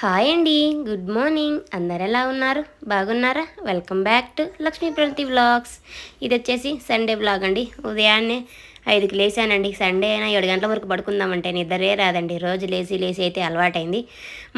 Hi అండి good morning. అందరు ఎలా ఉన్నారు? బాగున్నారా? Welcome back to Lakshmi Pragathi vlogs. ఇది వచ్చేసి సండే వ్లాగ్ అండి. ఉదయాన్నే ఐదుకి లేచానండి. సండే అయినా ఏడు గంటల వరకు పడుకుందామంటే నిద్రే రాదండి. రోజు లేచి లేచి అయితే అలవాటైంది.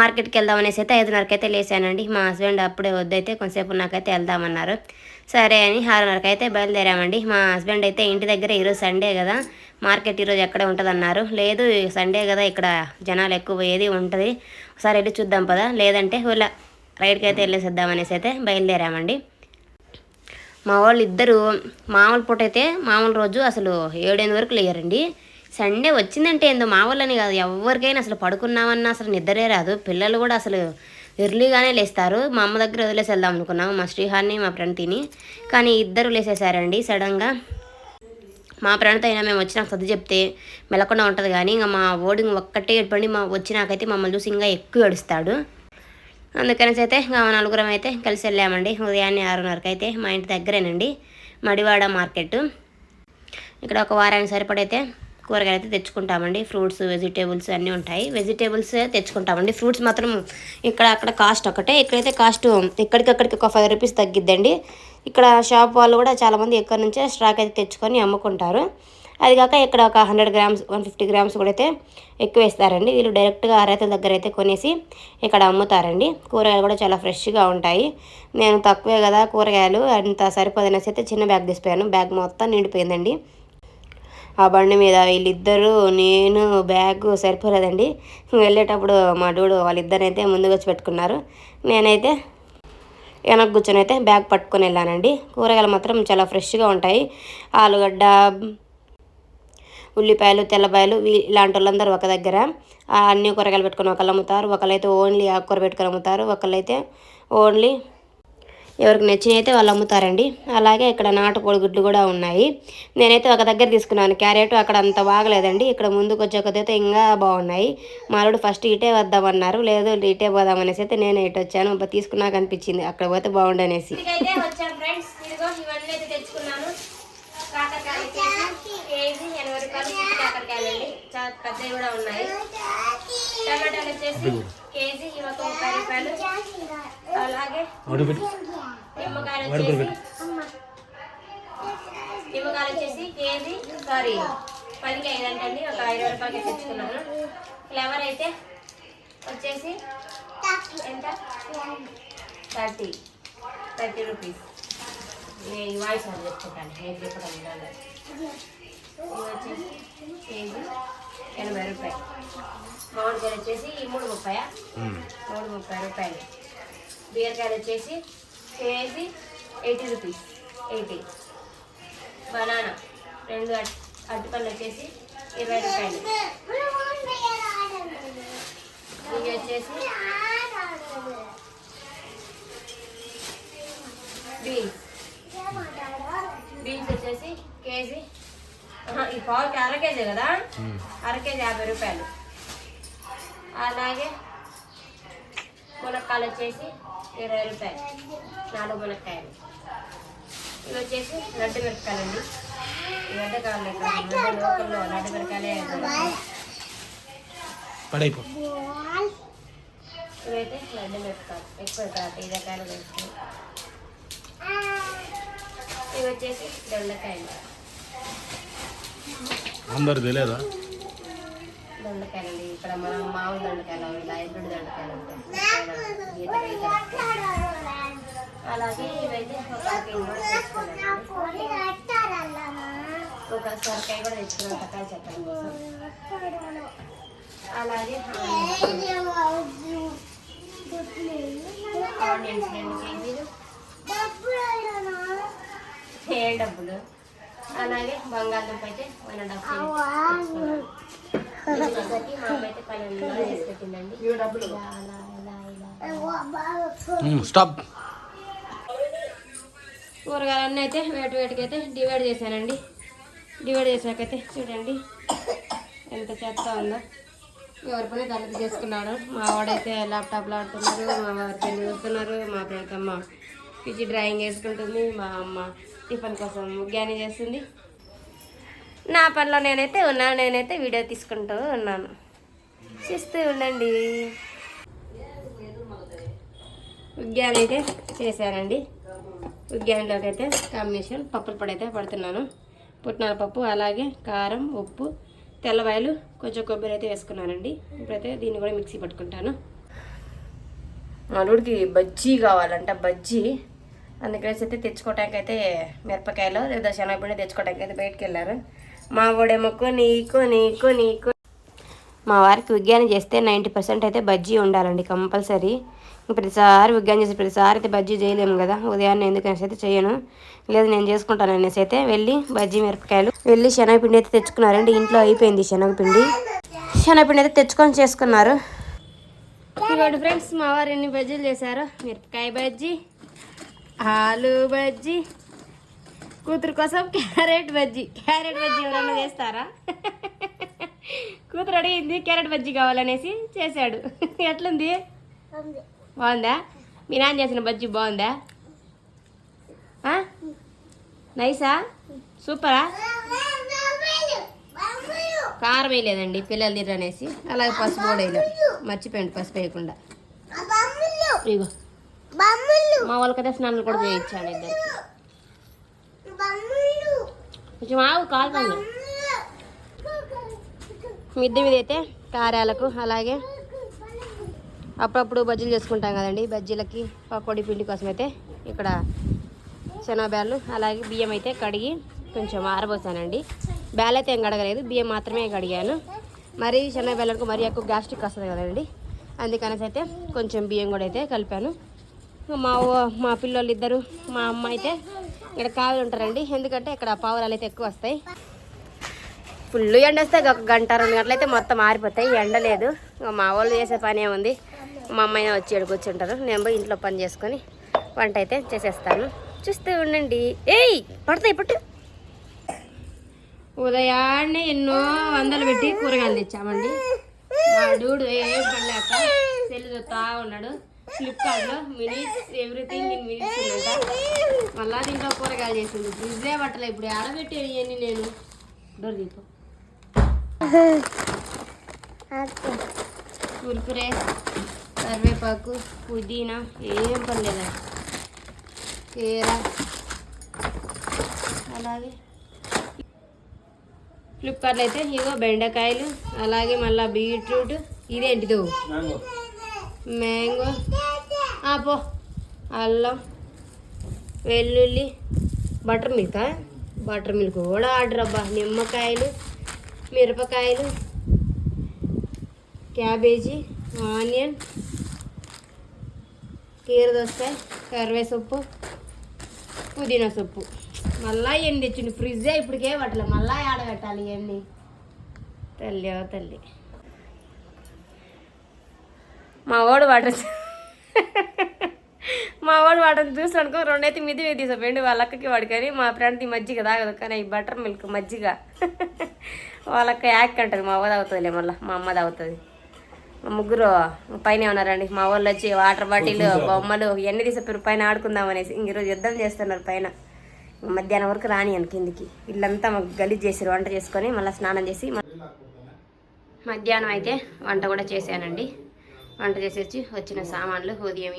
మార్కెట్కి వెళ్దాం అనేసి అయితే ఐదున్నరకి అయితే లేచానండి. మా హస్బెండ్ అప్పుడే వద్దైతే కొంతసేపు నాకైతే వెళ్దామన్నారు. సరే అని ఆరున్నరకి అయితే బయలుదేరామండి. మా హస్బెండ్ అయితే ఇంటి దగ్గర ఈరోజు సండే కదా మార్కెట్ ఈరోజు ఎక్కడే ఉంటుందన్నారు. లేదు సండే కదా ఇక్కడ జనాలు ఎక్కువ ఏది ఉంటుంది. ఒకసారి వెళ్ళి చూద్దాం పదా. లేదంటే ఇలా రైడ్కి అయితే వెళ్ళేసేద్దామనేసి అయితే బయలుదేరామండి. మా వాళ్ళు ఇద్దరు మామూలు పూట అయితే మామూలు రోజు అసలు ఏడెనిమిది వరకు లేరండి. సండే వచ్చిందంటే ఏందో మా వాళ్ళని కాదు ఎవరికైనా అసలు పడుకున్నామన్నా అసలు నిద్రే రాదు. పిల్లలు కూడా అసలు ఎర్లీగానే లేస్తారు. మా అమ్మ దగ్గర వదిలేసి వెళ్దాం అనుకున్నాం మా శ్రీహాన్ని మా ప్రణతిని. కానీ ఇద్దరు లేసేసారండి సడన్గా. మా ప్రణత అయినా మేము వచ్చినాక సర్ది చెప్తే మెలకుండా ఉంటుంది కానీ ఇంకా మా ఓడి ఒక్కటే ఏడుపండి మా వచ్చినాకైతే మమ్మల్ని చూసి ఇంకా ఎక్కువ ఏడుస్తాడు. అందుకనేసి అయితే ఇంకా మా నలుగురం అయితే కలిసి వెళ్ళామండి. ఉదయాన్నే ఆరున్నరకు అయితే మా ఇంటి దగ్గరేనండి. మడివాడ మార్కెట్. ఇక్కడ ఒక వారానికి సరిపడైతే కూరగాయలు అయితే తెచ్చుకుంటామండి. ఫ్రూట్స్ వెజిటేబుల్స్ అన్నీ ఉంటాయి. వెజిటేబుల్స్ తెచ్చుకుంటామండి. ఫ్రూట్స్ మాత్రం ఇక్కడ అక్కడ కాస్ట్ ఒకటే. ఇక్కడైతే కాస్ట్ ఇక్కడికక్కడికి ఒక ఫైవ్ రూపీస్ తగ్గిద్దండి. ఇక్కడ షాప్ వాళ్ళు కూడా చాలామంది ఎక్కడి నుంచే స్టాక్ అయితే తెచ్చుకొని అమ్ముకుంటారు. అది కాక ఇక్కడ ఒక hundred grams one fifty grams కూడా అయితే ఎక్కువ వేస్తారండి. వీళ్ళు డైరెక్ట్గా రైతుల దగ్గర అయితే కొనేసి ఇక్కడ అమ్ముతారండి. కూరగాయలు కూడా చాలా ఫ్రెష్గా ఉంటాయి. నేను తక్కువే కదా కూరగాయలు. అంత సరిపోదనేసి అయితే చిన్న బ్యాగ్ తీసిపోయాను బ్యాగ్ మొత్తం నిండిపోయిందండి. ఆ బండి మీద వీళ్ళిద్దరూ నేను బ్యాగ్ సరిపోలేదండి. వెళ్ళేటప్పుడు మా డూడు వాళ్ళిద్దరైతే ముందుకు వచ్చి పెట్టుకున్నారు. నేనైతే వెనక్కి కూర్చొని అయితే బ్యాగ్ పట్టుకొని వెళ్ళానండి. కూరగాయలు మాత్రం చాలా ఫ్రెష్గా ఉంటాయి. ఆలుగడ్డ ఉల్లిపాయలు తెల్లపాయలు వీ- ఇలాంటి వాళ్ళందరూ ఒక దగ్గర. అన్ని కూరగాయలు పెట్టుకొని ఒకళ్ళు అమ్ముతారు. ఒకళ్ళైతే ఓన్లీ ఆకుకూర పెట్టుకొని అమ్ముతారు. ఒకళ్ళైతే ఓన్లీ ఎవరికి నచ్చినవి అయితే వాళ్ళు అమ్ముతారండి. అలాగే ఇక్కడ నాటుకోడి గుడ్లు కూడా ఉన్నాయి. నేనైతే ఒక దగ్గర తీసుకున్నాను. క్యారెట్ అక్కడ అంత బాగలేదండి. ఇక్కడ ముందుకు వచ్చే కొద్దైతే ఇంకా బాగున్నాయి. మాలుడు ఫస్ట్ ఇటే వద్దామన్నారు. లేదు ఇటే పోదాం అనేసి అయితే నేను ఇటు వచ్చాను. తీసుకున్నాక అనిపించింది అక్కడ పోతే బాగుండనేసి. కాకరకాయలు కూడా ఉన్నాయి. టమాటాలు వచ్చేసి కేజీ ఇవి ఒక ముప్పై రూపాయలు. అలాగే నిమ్మకాయలు వచ్చేసి నిమ్మకాయలు వచ్చేసి కేజీ సారీ పదికి ఐదు అంటండి. ఒక ఇరవై రూపాయలకి తెచ్చుకున్నాను. ఫ్లేవర్ అయితే వచ్చేసి ఎంత? థర్టీ. Thirty rupees. నేను వాయిస్ అని చెప్పుకుంటాను నేను చెప్పడం వచ్చేసి కేజీ ఎనభై రూపాయలు. మామిడికాయలు వచ్చేసి మూడు ముప్పై మూడు ముప్పై రూపాయలు. బీరకాయలు వచ్చేసి K G eighty rupees. Eighty. Banana. రెండు అట్ అరటిపళ్ళు వచ్చేసి ఇరవై రూపాయలు. ఇవి వచ్చేసి బీన్స్. బీన్స్ వచ్చేసి కేజీ. ఈ పావుకి అర కేజీ కదా? అర కేజీ యాభై రూపాయలు. అలాగే మునక్కాయలు వచ్చేసి ఇరవై రూపాయలు. నాలుగు మునక్కాయలు. ఇవి వచ్చేసి లడ్డు మిరపకాయలు అండి గడ్డ కావాలి లోకల్లో లడ్డు మిరపకాయలే దొరుకుతాయి. పడైపో. ఇవైతే లడ్డు మిరపకాయలు. ఎక్కువ తీరకాయలు వేసుకుని ఇవి వచ్చేసి దొండకాయలు. అందరు తెలియదా? దండకాయలండి. ఇక్కడ మనం మామూలు దండకాయలు ఇలా హైబ్రిడ్ దండకాయలు ఉంటాయి. అలాగే ఇవైతే ఒక ఒక సొరకాయ కూడా తెచ్చుకున్నాం తక్కువ చెప్పండి అలాగే ఆనియన్స్ రెండు కేజీలు ఏడు డబ్బులు? అలాగే బంగాళదుంప అయితే వన్ అండ్ హాఫ్ వచ్చేసరికి మా అమ్మ అయితే చేసి పెట్టిందండి ఇలా అలా ఇలా ఇలా స్టాప్. కూరగాయలన్నీ అయితే వేటి వేటికి అయితే డివైడ్ చేశానండి. డివైడ్ చేశాకైతే చూడండి ఎంత చెత్త ఉందో. ఎవరి పని తలకి చేసుకున్నాడు. మా వాడైతే ల్యాప్టాప్లో ఆడుతున్నారు మా వారి పెళ్ళి చూస్తున్నారు మా ప్రియతమ్మ పిచ్చి డ్రాయింగ్ వేసుకుంటుంది మా అమ్మ టిఫిన్ కోసం ముగ్గాని చేస్తుంది. నా పనిలో నేనైతే ఉన్నాను నేనైతే వీడియో తీసుకుంటూ ఉన్నాను. చూస్తూ ఉండండి. ఉగ్గాని అయితే చేశానండి. ఉగ్గానిలోకి అయితే కాంబినేషన్ పప్పుల పొడి అయితే పడుతున్నాను. పుట్నాల పప్పు అలాగే కారం ఉప్పు తెల్లవాయలు కొంచెం కొబ్బరి అయితే వేసుకున్నానండి. ఇప్పుడైతే దీన్ని కూడా మిక్సీ పట్టుకుంటాను. అల్లుడికి బజ్జీ కావాలంట బజ్జీ. అందుకనేసి అయితే తెచ్చుకోవటానికి అయితే మిరపకాయలు లేదా శనగపిండి తెచ్చుకోవడానికి అయితే బయటకు వెళ్ళారు. మా వాడేమో నీకు నీకు నీకు. మా వారికి విజ్ఞానం చేస్తే నైంటీ పర్సెంట్ అయితే బజ్జీ ఉండాలండి కంపల్సరీ. ప్రతిసారి విజ్ఞానం చేసి ప్రతిసారి అయితే బజ్జీ చేయలేము కదా ఉదయాన్నే ఎందుకనేసి అయితే చేయను. లేదు నేను చేసుకుంటాను అనేసి అయితే వెళ్ళి బజ్జీ మిరపకాయలు వెళ్ళి శనగపిండి అయితే తెచ్చుకున్నారండి ఇంట్లో అయిపోయింది శనగపిండి. శనగపిండి అయితే తెచ్చుకొని చేసుకున్నారు. ఫ్రెండ్స్ మా వారు ఎన్ని బజ్జీలు చేశారు మిరపకాయ బజ్జీ ఆలు బజ్జీ కూతురు కోసం క్యారెట్ బజ్జీ. క్యారెట్ బజ్జీ ఎవరైనా చేస్తారా? కూతురు అడిగింది క్యారెట్ బజ్జీ కావాలనేసి చేశాడు. ఎట్లుంది? బాగుందా. మీ నాన్న చేసిన బజ్జీ బాగుందా? నైసా? సూపరా? కారం వేయలేదండి పిల్లలు తిరనేసి అలాగే పసుపు కూడా వేయలేదు. మర్చిపోయండి పసుపు వేయకుండా. ఇగో మా వాళ్ళకైతే స్నానాలు కూడా చేయించాను ఇద్దరికి. కొంచెం ఆవు కాలుతుంది మిద్దె మీద అయితే కారాలకు అలాగే అప్పుడప్పుడు బజ్జీలు చేసుకుంటాం కదండి. బజ్జీలకి పకోడీ పిండి కోసం అయితే ఇక్కడ శనగబ్యాలు అలాగే బియ్యం అయితే కడిగి కొంచెం ఆరబోసానండి. బ్యాల్ అయితే ఏం కడగలేదు బియ్యం మాత్రమే కడిగాను. మరి శనగబ్యాలకు మరీ ఎక్కువ గ్యాస్ట్రిక్ వస్తుంది కదండి. అందుకనేసి అయితే కొంచెం బియ్యం కూడా అయితే కలిపాను. మా మా పిల్లలు ఇద్దరు మా అమ్మ అయితే ఇక్కడ కావాలి ఉంటారండి. ఎందుకంటే ఇక్కడ పావురాలు అయితే ఎక్కువ వస్తాయి. ఫుల్ ఎండ వస్తే ఒక గంట రెండు గంటలైతే మొత్తం ఆరిపోతాయి. ఎండ లేదు. మా వాళ్ళు చేసే పని ఏముంది మా అమ్మాయి వచ్చి ఎడుకొచ్చుంటారు నేను పోయి ఇంట్లో పని చేసుకొని వంట అయితే చేసేస్తాను. చూస్తూ ఉండండి. ఏయ్ పడతాయి పట్టు. ఉదయాన్నే ఎన్నో వందలు పెట్టి కూరగాయలు తెచ్చామండి. మా డూడు ఏం పడలేక సెల్ ఉన్నాడు. ఫ్లిప్కార్ట్లో మినిట్స్ ఎవ్రీథింగ్ ఇన్ మినిట్స్ ఉందంట. మళ్ళా దీంట్లో కూరగాయలు చేసింది ఫ్రిడ్జే పట్టలే ఇప్పుడు ఆడబెట్టి ఇవన్నీ నేను. డోర్ దీపం కుర్కురే కరివేపాకు పుదీనా ఏం పర్లేదు కీర అలాగే. ఫ్లిప్కార్ట్లో అయితే ఇగో బెండకాయలు అలాగే మళ్ళీ బీట్రూట్. ఇదేంటిదో? మ్యాంగో ఆపో అల్లం వెల్లుల్లి బటర్ మిల్క్ బటర్ మిల్క్ కూడా ఆర్డర్ అబ్బా. నిమ్మకాయలు మిరపకాయలు క్యాబేజీ ఆనియన్ కీర కరివేసొప్పు పుదీనా సొప్పు. మళ్ళా ఇవన్నీ తెచ్చిండు? ఫ్రిడ్జే ఇప్పటికే పట్టలే. మళ్ళా ఆడబెట్టాలి ఇవన్నీ. తల్లి తల్లి. మా వాడు వాటర్ మా వాడు వాటిని చూసి అనుకో రెండైతే మిది మీద తీసిపోయింది వాళ్ళ అక్కకి వాడికని మా ఫ్రెండ్ మజ్జిగ తాగదు. కానీ ఈ బటర్ మిల్క్ మజ్జిగ. వాళ్ళక్క యాక్ అంటది మా అవ్వ తాగుతుందిలే మళ్ళీ మా అమ్మ తాగుతుంది. మా ముగ్గురు పైన ఉన్నారండి మా వాళ్ళు వచ్చి వాటర్ బాటిల్ బొమ్మలు ఇవన్నీ తీసిపోయారు పైన ఆడుకుందాం అనేసి. ఇంక ఈరోజు యుద్ధం చేస్తున్నారు పైన. మధ్యాహ్నం వరకు రాని అని కిందికి. ఇల్లంతా మాకు గలీజ్ చేసారు వంట చేసుకొని మళ్ళీ స్నానం చేసి మధ్యాహ్నం అయితే వంట కూడా చేశానండి. వంట చేసేసి వచ్చిన సామాన్లు ఉదయం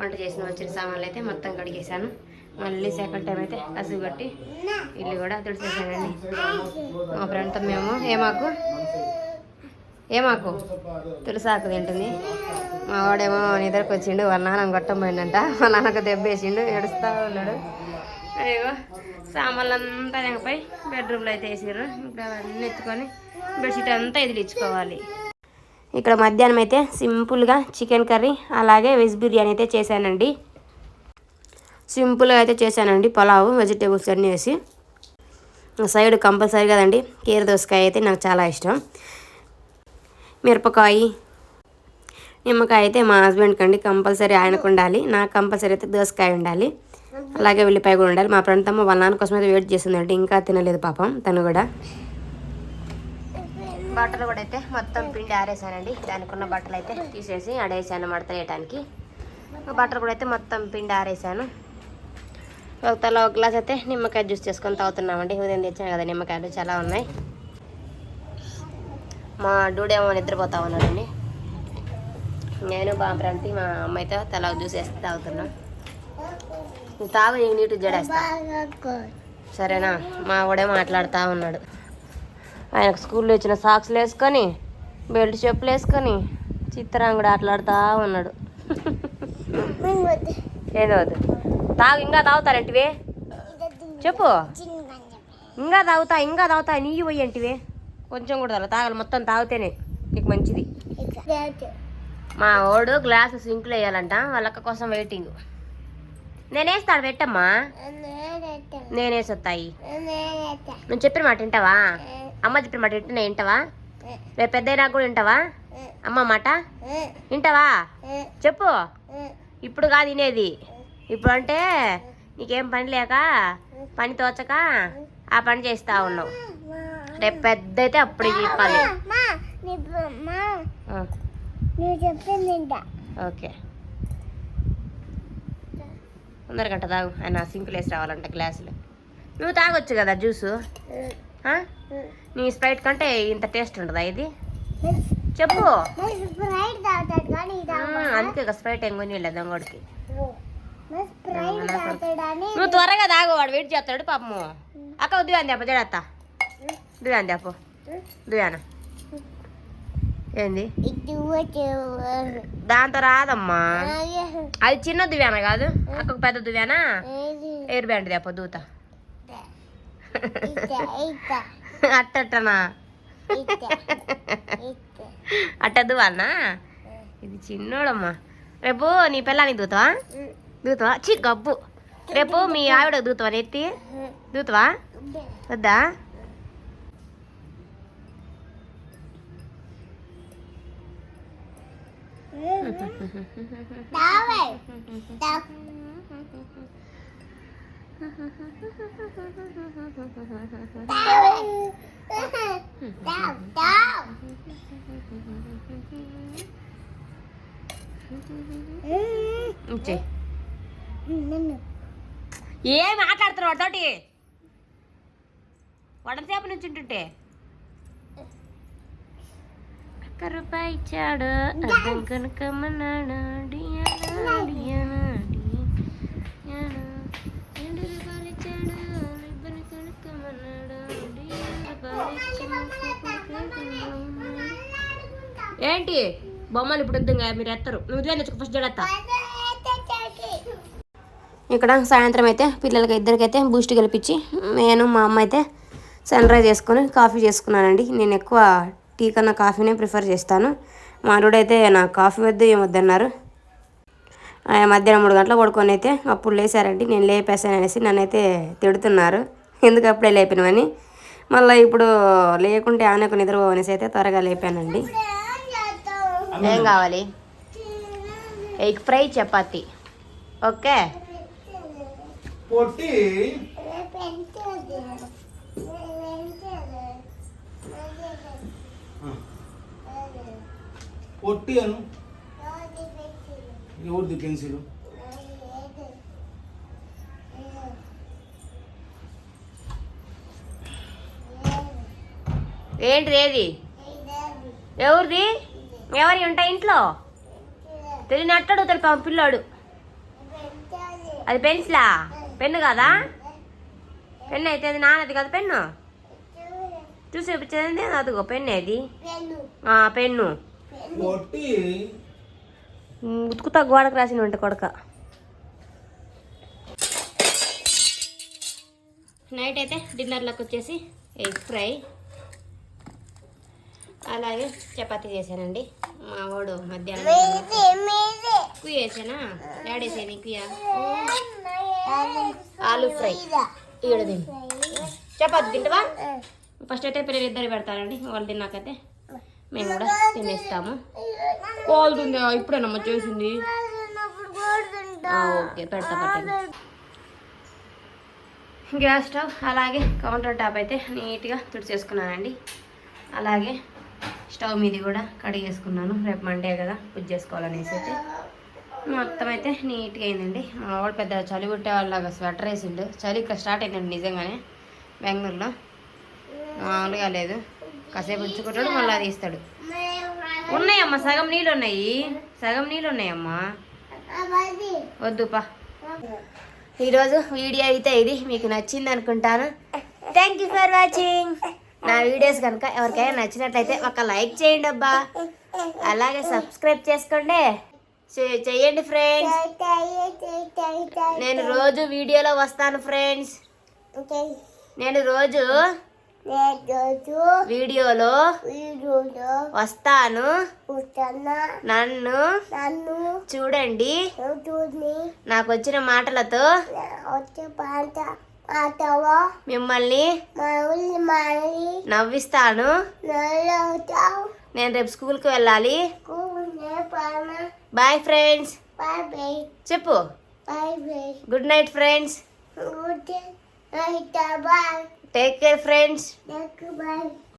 వంట చేసిన వచ్చిన సామాన్లు అయితే మొత్తం కడిగేశాను. మళ్ళీ సెకండ్ టైం అయితే కసుగు కట్టి ఇల్లు కూడా తుడిచేసానండి మా ఫ్రెండ్తో మేము ఏమాకు ఏమాకు తులసాకు తింటుంది. మా వాడేమో నిద్రకు వచ్చిండు వాళ్ళ నాన్న గొట్టం పోయిందంట వాళ్ళ నాన్నకు దెబ్బేసిండు ఏడుస్తూ ఉన్నాడు. అయ్యో సామాన్లు అంతా తెగపోయి బెడ్రూమ్లో అయితే వేసారు ఇప్పుడు అవన్నీ ఎత్తుకొని బెడ్షీట్ అంతా ఎదిలించుకోవాలి ఇక్కడ మధ్యాహ్నం అయితే సింపుల్గా చికెన్ కర్రీ అలాగే వెజ్ బిర్యానీ అయితే చేశానండి. సింపుల్గా అయితే చేశానండి పలావ్ వెజిటేబుల్స్ అన్నీ వేసి. సైడ్ కంపల్సరీ కదండి కీర దోసకాయ అయితే నాకు చాలా ఇష్టం. మిరపకాయ నిమ్మకాయ అయితే మా హస్బెండ్కి అండి కంపల్సరీ ఆయనకు ఉండాలి. నాకు కంపల్సరీ అయితే దోసకాయ ఉండాలి. అలాగే ఉల్లిపాయ కూడా ఉండాలి. మా ఫ్రెండ్ తమ్మ వాళ్ళ నాన్న కోసం అయితే వెయిట్ చేస్తుందండి ఇంకా తినలేదు పాపం తను కూడా. బట్టలు కూడా అయితే మొత్తం పిండి ఆరేసానండి. దానికి ఉన్న బట్టలు అయితే తీసేసి ఆడేసాను మడత వేయటానికి. బట్టలు కూడా అయితే మొత్తం పిండి ఆరేసాను. ఒక తల ఒక గ్లాస్ అయితే నిమ్మకాయ జ్యూస్ చేసుకొని తాగుతున్నామండి. ఉదయం తెచ్చాను కదా నిమ్మకాయలు చాలా ఉన్నాయి. మా డూడేమో నిద్రపోతా ఉన్నాడండి. నేను బాంప్రాంతి మా అమ్మాయితో తల జ్యూస్ వేసి తాగుతున్నాం. తాగు నీకు జడేస్తా. సరేనా? మా కూడా మాట్లాడుతూ ఉన్నాడు. ఆయనకు స్కూల్లో ఇచ్చిన సాక్స్లు వేసుకొని బెల్ట్ చెప్పులు వేసుకొని చిత్తరాంగుడు ఆటలాడుతూ ఉన్నాడు. ఏదో. తాగు ఇంకా తాగుతారంటివే చెప్పు. ఇంకా తాగుతా ఇంకా తాగుతా నీ పోయి అంటివే కొంచెం కూడా తాగ తాగాలి మొత్తం తాగితేనే నీకు మంచిది. మా వాడు గ్లాసు సింక్లో వేయాలంట వాళ్ళక్క కోసం వెయిటింగ్ నేనేస్తాడు పెట్టమ్మా. నేనేసొత్తాయి నువ్వు చెప్పిన మాట వింటావా? అమ్మ చెప్పిన మాట వింటున్నా వింటావా? రేపు పెద్ద కూడా వింటావా? అమ్మ మాట? వింటావా? చెప్పు. ఇప్పుడు కాదు వినేది. ఇప్పుడు అంటే నీకేం పని లేక పని తోచక ఆ పని చేస్తా ఉన్నావు. రేపు పెద్ద అయితే అప్పుడు చెప్పాలి ఓకే. తొందర గంట తాగు. ఆయన సింకులు వేసి రావాలంట గ్లాసులు. నువ్వు తాగొచ్చు కదా జ్యూసు? నీ స్ప్రైట్ కంటే ఇంత టేస్ట్ ఉంటుందా ఇది? చెప్పు. అందుకే ఇక స్ప్రైట్ ఏం కొని వెళ్ళే దొంగడికి నువ్వు త్వరగా తాగు వాడు వెయిట్ చేస్తాడు పాపము. అక్క దువ్యాన్ దేప జడత్త దువ్యాన్ దేప దువ్యాన ఏంది? దాంతో రాదమ్మా. అది చిన్న దువ్యాన కాదు? అక్కకు పెద్ద దువ్యానా ఎయిర్ బ్యాండ్ దేప దూత. ఇత ఇత అట్టట్టనా? ఇత ఇత అట్ట దువ్వాలనా ఇది చిన్నోడమ్మా. రేపు నీ పిల్లానికి దూతవా? దూతవా? చి గబ్బు. రేపు మీ ఆవిడ దూతవా నెత్తి దూతవా? వద్దా. తావే తావ్ తావ్ తావ్ ఇచ్చే నన్ను ఏం మాట్లాడుతున్నావు వాడితోటి వడంసేపు నుంచి ఉంటుంటే ఒక్క రూపాయి ఇచ్చాడు అర్థం కనుకమ్మన్నాడు డియానా, ఏంటి? బొమ్మలు ఇప్పుడు వద్దు మీరు ఎత్తారు. నువ్వు ఇదే ఫస్ట్ జడత్తా. ఇక్కడ సాయంత్రం అయితే పిల్లలకి ఇద్దరికైతే బూస్ట్ కలిపించి నేను మా అమ్మ అయితే సన్ రైజ్ చేసుకొని కాఫీ చేసుకున్నానండి. నేను ఎక్కువ టీ కన్నా కాఫీనే ప్రిఫర్ చేస్తాను. మా అయితే నాకు కాఫీ వద్దు ఏం వద్దన్నారు మధ్యాహ్నం మూడు గంటల పడుకొని అయితే అప్పుడు లేచారండి. నేను లేపేసాను అనేసి నన్నైతే తిడుతున్నారు. ఎందుకు అప్పుడే లేపినవని? మళ్ళీ ఇప్పుడు లేకుంటే ఆనకు నిద్రపోవనేసి అయితే త్వరగా లేపానండి. ఏం కావాలి? Egg fry chapati. ఓకే? పొట్టి. పొట్టి అను. ఎవరిది పెన్సిల్? ఏంటిది ఏది? ఎవరిది? ఎవరి ఉంటాయి ఇంట్లో? తెలియనట్టు అడుగుతాడు పాపం పిల్లోడు. అది పెన్సిలా? పెన్ను కదా? పెన్ను అయితే అది నాన్నది కదా పెన్ను? చూసి చూపించేది అదిగో పెన్ను అది ఆ, పెన్ను. ఉతుకుతా గోడకు రాసిన ఉంటే కొడక. నైట్ అయితే డిన్నర్లోకి వచ్చేసి ఎగ్ ఫ్రై. అలాగే చపాతీ చేశానండి. మా వాడు మధ్యాహ్నం ఎక్కువ చేసానా డాడీ వేసాను ఎక్కువ ఆలు ఫ్రై. ఈడ తిని. చపాతి తింటావా? ఫస్ట్ అయితే పిల్లలు ఇద్దరు పెడతారండి. వాళ్ళు తిన్నాకైతే మేము కూడా తినేస్తాము. కోలుతుంది ఇప్పుడేనమ్మా చేసింది? ఓకే పెడతా పెట్టండి గ్యాస్ స్టవ్ అలాగే కౌంటర్ టాప్ అయితే నీట్గా తుడిచేసుకున్నానండి. అలాగే స్టవ్ మీది కూడా కడిగేసుకున్నాను. రేపు మండే కదా పూజ చేసుకోవాలనేసి అయితే. మొత్తం అయితే నీట్గా అయిందండి. మా వాడు పెద్ద చలి పుట్టే వాళ్ళగా స్వెటర్ వేసిండు. చలి ఇక్కడ స్టార్ట్ అయిందండి నిజంగానే బెంగళూరులో. మామూలుగా లేదు. కాసేపు ఉంచుకుంటాడు మళ్ళీ తీస్తాడు. ఉన్నాయమ్మా సగం నీళ్ళు ఉన్నాయి. సగం నీళ్ళు ఉన్నాయమ్మా. వద్దుపా ఈరోజు వీడియో అయితే ఇది. మీకు నచ్చింది అనుకుంటాను. థ్యాంక్ యూ ఫర్ వాచింగ్ నా వీడియోస్ కనుక ఎవరికైనా నచ్చినట్లయితే ఒక లైక్ చేయండి అబ్బా. అలాగే సబ్స్క్రైబ్ చేసుకోండి. చెయ్యండి ఫ్రెండ్స్. నేను రోజు వీడియోలో వస్తాను ఫ్రెండ్స్. నేను రోజు వీడియోలో వీడియోలో వస్తాను. నన్ను నన్ను చూడండి. నాకు వచ్చిన మాటలతో మిమ్మల్ని నవ్విస్తాను. నేను రేపు స్కూల్కి వెళ్ళాలి. Bye friends. చెప్పు. Good night friends. Good night bye. Take care friends. Bye.